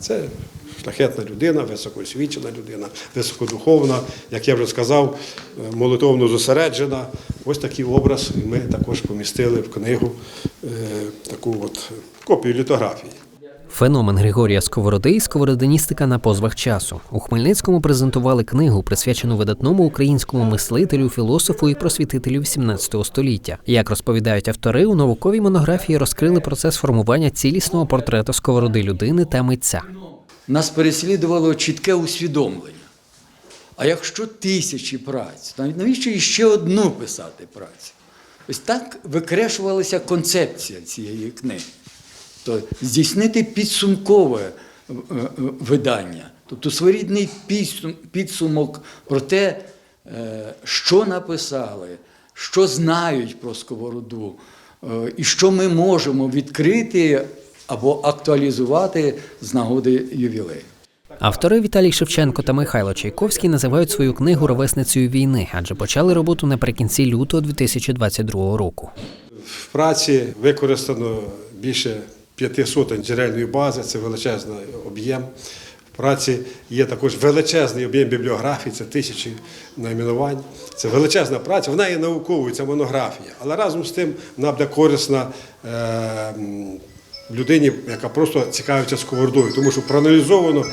Це шляхетна людина, високоосвічена людина, високодуховна, як я вже сказав, е, молитовно зосереджена. Ось такий образ ми також помістили в книгу е, таку от копію літографії. Феномен Григорія Сковороди і сковородиністика на позвах часу. У Хмельницькому презентували книгу, присвячену видатному українському мислителю, філософу і просвітителю XVII століття. Як розповідають автори, у науковій монографії розкрили процес формування цілісного портрету сковороди людини та митця. нас переслідувало чітке усвідомлення. А якщо тисячі праць, то навіщо іще одну писати працю? Ось так викрешувалася концепція цієї книги. То здійснити підсумкове е, е, видання, тобто своєрідний підсумок про те, е, що написали, що знають про сковороду, і що ми можемо відкрити або актуалізувати з нагоди ювілею. Автори Віталій Шевченко та Михайло Чайковський називають свою книгу ровесницею війни, адже почали роботу наприкінці лютого 2022 року. В праці використано більше п'яти сотень джерельної бази, це величезний об'єм. В праці є також величезний об'єм бібліографії, це тисячі найменувань. Це величезна праця, вона є науковою, це монографія. Але разом з тим вона буде корисна е, людині, яка просто цікавиться сковородою, тому що проаналізовано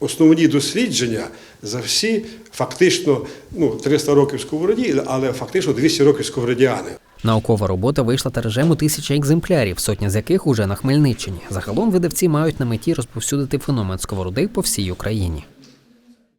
основні дослідження за всі фактично ну, 300 років сковороді, але фактично 200 років сковородіани. Наукова робота вийшла тиражем у тисячі екземплярів, сотня з яких уже на Хмельниччині. Загалом видавці мають на меті розповсюдити феномен сковороди по всій Україні.